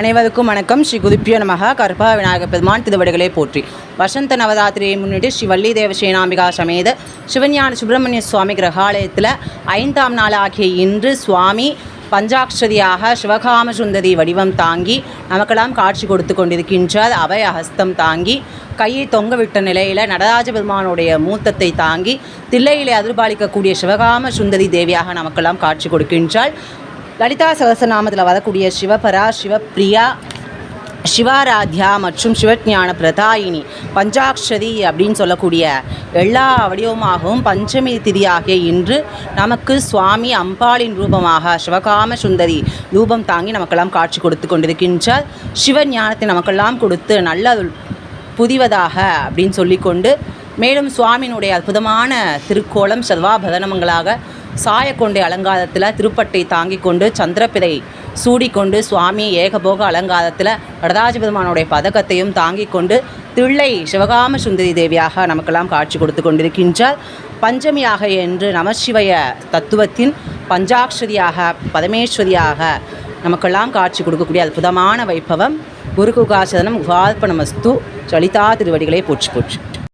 அனைவருக்கும் வணக்கம். ஸ்ரீ குதிப்பியோ நமக. கர்பா விநாயக பெருமான் திருவடிகளே போற்றி. வசந்த நவராத்திரியை முன்னிட்டு ஸ்ரீ வள்ளி தேவ சேனாம்பிகா சமேத சிவஞான சுப்பிரமணிய சுவாமி கிரகாலயத்தில் ஐந்தாம் நாள் ஆகிய இன்று சுவாமி பஞ்சாட்சரியாக சிவகாம சுந்தரி வடிவம் தாங்கி நமக்கெல்லாம் காட்சி கொடுத்து கொண்டிருக்கின்றார். அவை அகஸ்தம் தாங்கி கையை தொங்கவிட்ட நிலையில் நடராஜ பெருமானுடைய மூத்தத்தை தாங்கி தில்லையிலே அதிர்பாலிக்கக்கூடிய சிவகாம சுந்தரி தேவியாக நமக்கெல்லாம் காட்சி கொடுக்கின்றாள். லலிதா சகசநாமத்தில் வரக்கூடிய சிவபரா சிவப்பிரியா சிவாராத்யா மற்றும் சிவஞான பிரதாயினி பஞ்சாட்சரி அப்படின்னு சொல்லக்கூடிய எல்லா வடிவமாகவும் பஞ்சமி திதியாகிய இன்று நமக்கு சுவாமி அம்பாளின் ரூபமாக சிவகாம சுந்தரி ரூபம் தாங்கி நமக்கெல்லாம் காட்சி கொடுத்து கொண்டிருக்கின்றார். சிவஞானத்தை நமக்கெல்லாம் கொடுத்து நல்ல புதிவதாக அப்படின்னு சொல்லிக்கொண்டு மேலும் சுவாமியினுடைய அற்புதமான திருக்கோலம் செல்வாபதனமங்களாக சாயக்கொண்டை அலங்காரத்தில் திருப்பட்டை தாங்கி கொண்டு சந்திரப்பிதை சூடிக்கொண்டு சுவாமி ஏகபோக அலங்காரத்தில் வரதாஜபெருமானுடைய பதக்கத்தையும் தாங்கி கொண்டு தில்லை சிவகாம சுந்தரி தேவியாக நமக்கெல்லாம் காட்சி கொடுத்து கொண்டிருக்கின்றார். பஞ்சமியாக என்று நமசிவய தத்துவத்தின் பஞ்சாட்சரியாக பரமேஸ்வரியாக நமக்கெல்லாம் காட்சி கொடுக்கக்கூடிய அற்புதமான வைபவம். குருகுகாசதனம் குகார்ப்பணமஸ்து சலிதா திருவடிகளை போச்சு போச்சு